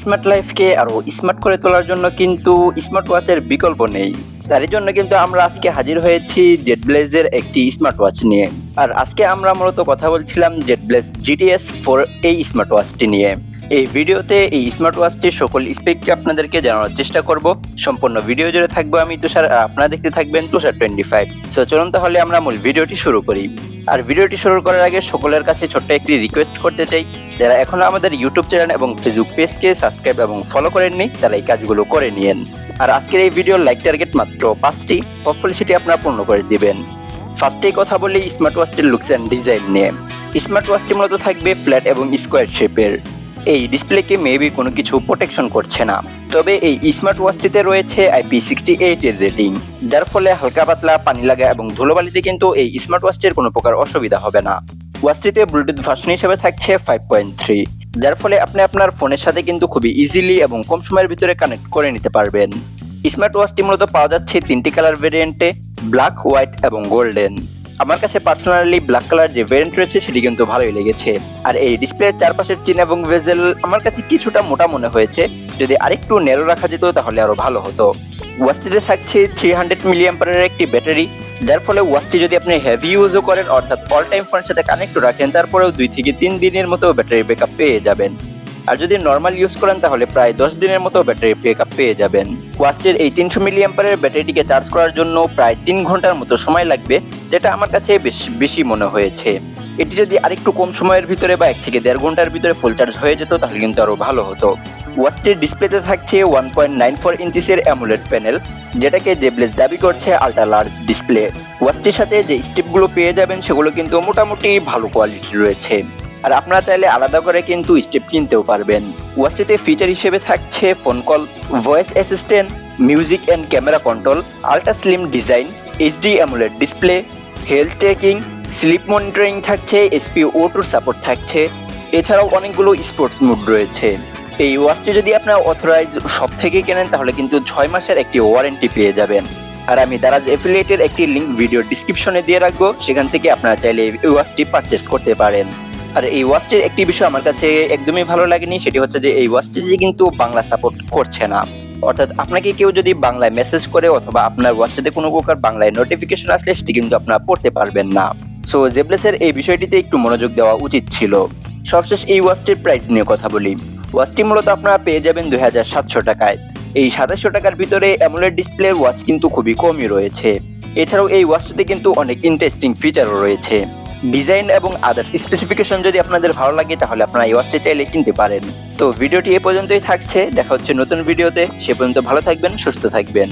Smart লাইফকে আরও smart করে তোলার জন্য কিন্তু স্মার্ট ওয়াচের বিকল্প নেই। তারই জন্য কিন্তু আমরা আজকে হাজির হয়েছি জেড ব্লেজের একটি স্মার্ট ওয়াচ নিয়ে। আর আজকে আমরা মূলত কথা বলছিলাম জেড ব্লেজ জিটিএস ফোর এই স্মার্ট ওয়াচটি নিয়ে। এই ভিডিওতে এই স্মার্ট ওয়াচটির সকল স্পেককে আপনাদেরকে জানানোর চেষ্টা করব। সম্পূর্ণ ভিডিও জুড়ে থাকব আমি, তুষার, আর আপনারা দেখতে থাকবেন তুষার টোয়েন্টি ফাইভ সো চলুন তাহলে আমরা মূল ভিডিওটি শুরু করি। আর ভিডিওটি শুরু করার আগে সকলের কাছে ছোট্ট একটি রিকোয়েস্ট করতে চাই। যারা এখনও আমাদের ইউটিউব চ্যানেল এবং ফেসবুক পেজকে সাবস্ক্রাইব এবং ফলো করেননি, তারা এই কাজগুলো করে নিন আর আজকের এই ভিডিওর লাইক টার্গেট মাত্র পাঁচটি হপফুলি সেটি আপনারা পূর্ণ করে দিবেন। ফার্স্টেই কথা বলি স্মার্ট ওয়াচটির লুকস অ্যান্ড ডিজাইন নিয়ে। স্মার্ট ওয়াচটি মূলত থাকবে ফ্ল্যাট এবং স্কোয়ার শেপের এই ডিসপ্লেকে মেবি কোনো কিছু প্রোটেকশন করছে না। তবে এই স্মার্ট ওয়াচটিতে রয়েছে আইপি সিক্সটি এইট এর রেটিং যার ফলে হালকা পাতলা, পানি লাগা এবং ধুলোবালিতে কিন্তু এই স্মার্ট ওয়াচটির কোনো প্রকার অসুবিধা হবে না। ওয়াচটিতে ব্লুটুথ ভার্সন হিসেবে থাকছে ফাইভ পয়েন্ট থ্রি যার ফলে আপনি আপনার ফোনের সাথে কিন্তু খুবই ইজিলি এবং কম সময়ের ভিতরে কানেক্ট করে নিতে পারবেন। স্মার্ট ওয়াচটি মূলত পাওয়া যাচ্ছে তিনটি কালার ভেরিয়েন্টে ব্ল্যাক হোয়াইট এবং গোল্ডেন আমার কাছে পার্সোনালি ব্ল্যাক কালার যে ভেরিয়েন্ট রয়েছে সেটি কিন্তু ভালোই লেগেছে। আর এই ডিসপ্লের চারপাশের চিন এবং ভেজেল আমার কাছে কিছুটা মোটা মনে হয়েছে। যদি আরেকটু নেরো রাখা যেত তাহলে আরও ভালো হতো। ওয়াচটিতে থাকছে থ্রি হান্ড্রেড মিলিয়াম্পারের একটি ব্যাটারি যার ফলে ওয়াচটি যদি আপনি হেভি ইউজও করেন, অর্থাৎ অল টাইম ফোনের সাথে কানেক্ট রাখেন, তারপরেও দুই থেকে তিন দিনের মতো ব্যাটারি ব্যাকআপ পেয়ে যাবেন। আর যদি নর্মাল ইউজ করেন, তাহলে প্রায় দশ দিনের মতো ব্যাটারি ব্যাকআপ পেয়ে যাবেন। ওয়াচটির এই তিনশো মিলিয়াম্পারের ব্যাটারিটিকে চার্জ করার জন্য প্রায় তিন ঘণ্টার মতো সময় লাগবে, যেটা আমার কাছে বেশ বেশি মনে হয়েছে। এটি যদি আরেকটু কম সময়ের ভিতরে বা এক থেকে দেড় ঘণ্টার ভিতরে ফুল চার্জ হয়ে যেত, তাহলে কিন্তু আরও ভালো হতো। ওয়াচটির ডিসপ্লেতে থাকছে ওয়ান পয়েন্ট নাইন ফোর ইঞ্চিসের অ্যামুলেট প্যানেল, যেটাকে জেবলেস দাবি করছে আল্ট্রা লার্জ ডিসপ্লে। ওয়াচটির সাথে যে স্টেপগুলো পেয়ে যাবেন, সেগুলো কিন্তু মোটামুটি ভালো কোয়ালিটির রয়েছে। আর আপনারা চাইলে আলাদা করে কিন্তু স্টেপ কিনতেও পারবেন। ওয়াচটিতে ফিচার হিসেবে থাকছে phone call voice assistant music and camera control ultra slim design HD AMOLED display health tracking sleep monitoring থাকছে এসপি ও টুর সাপোর্ট থাকছে। এছাড়াও অনেকগুলো স্পোর্টস মুড রয়েছে। এই ওয়াচটি যদি আপনার অথরাইজ সব থেকে কেনেন, তাহলে কিন্তু ছয় মাসের একটি ওয়ারেন্টি পেয়ে যাবেন। আর আমি দারাজ এফিলিয়েটের একটি লিঙ্ক ভিডিও ডিসক্রিপশনে দিয়ে রাখব, সেখান থেকে আপনারা চাইলে এই ওয়াচটি পারচেস করতে পারেন। আর এই ওয়াচটির একটি বিষয় আমার কাছে একদমই ভালো লাগেনি, সেটি হচ্ছে যে এই ওয়াচটি কিন্তু বাংলা সাপোর্ট করছে না। অর্থাৎ আপনাকে কেউ যদি বাংলায় মেসেজ করে অথবা আপনার ওয়াচটিতে কোনো প্রকার বাংলায় নোটিফিকেশন আসলে, সেটি কিন্তু আপনারা পড়তে পারবেন না। সো জেবলেসের এই বিষয়টিতে একটু মনোযোগ দেওয়া উচিত ছিল। সবশেষ এই ওয়াচটির প্রাইস নিয়ে কথা বলি। ওয়াচটি মূলত আপনারা পেয়ে যাবেন দুই হাজার সাতশো টাকায়। এই সাতাশশো টাকার ভিতরে অ্যামোলেড ডিসপ্লের ওয়াচ কিন্তু খুবই কমই রয়েছে। এছাড়াও এই ওয়াচটিতে কিন্তু অনেক ইন্টারেস্টিং ফিচারও রয়েছে। ডিজাইন এবং আদার্স স্পেসিফিকেশন যদি আপনাদের ভালো লাগে, তাহলে আপনারা এই ওয়াচটি চাইলে কিনতে পারেন। তো ভিডিওটি এ পর্যন্তই থাকছে, দেখা হচ্ছে নতুন ভিডিওতে সে পর্যন্ত ভালো থাকবেন, সুস্থ থাকবেন।